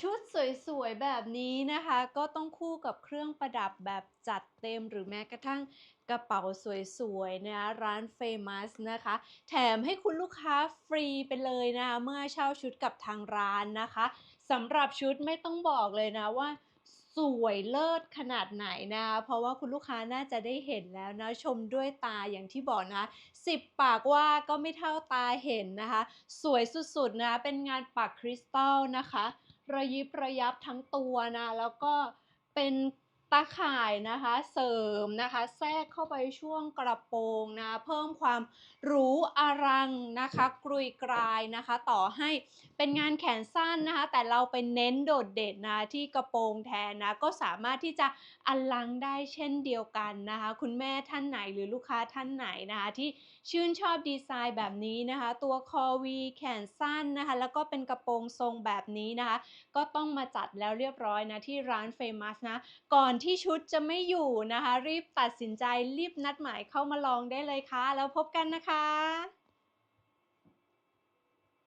ชุดสวยๆแบบนี้นะคะ ก็ต้องคู่กับเครื่องประดับแบบจัดเต็มหรือแม้กระทั่งกระเป๋าสวยๆนะร้าน Famous นะคะ แถมให้คุณลูกค้าฟรีไปเลยนะ เมื่อเช่าชุดกับทางร้านนะคะสำหรับชุดไม่ต้องบอกเลยนะว่าสวยเลิศขนาดไหนนะคะเพราะว่าคุณลูกค้าน่าจะได้เห็นแล้วนะ ชมด้วยตาอย่างที่บอกนะสิบปากว่าก็ไม่เท่าตาเห็นนะคะ สวยสุดๆนะ เป็นงานปักคริสตัลนะคะ ระยิบระยับทั้งตัวนะ แล้วก็เป็น ตาข่ายนะคะเสริมนะคะแทรกเข้าไปช่วงกระโปรงนะเพิ่มความหรูอลังนะคะกรุยกรายนะคะ ต่อให้เป็นงานแขนสั้นนะคะ แต่เราไปเน้นโดดเด่นนะที่กระโปรงแทนนะก็สามารถที่จะอลังได้เช่นเดียวกันนะคะ คุณแม่ท่านไหนหรือลูกค้าท่านไหนนะคะ ที่ชื่นชอบดีไซน์แบบนี้นะคะ ตัวคอวีแขนสั้นนะคะ แล้วก็เป็นกระโปรงทรงแบบนี้นะคะ ก็ต้องมาจัดแล้วเรียบร้อยนะที่ร้าน Famous นะก่อนที่ชุดจะไม่อยู่นะคะ รีบตัดสินใจรีบนัดหมายเข้ามาลองได้เลยค่ะ แล้วพบกันนะคะ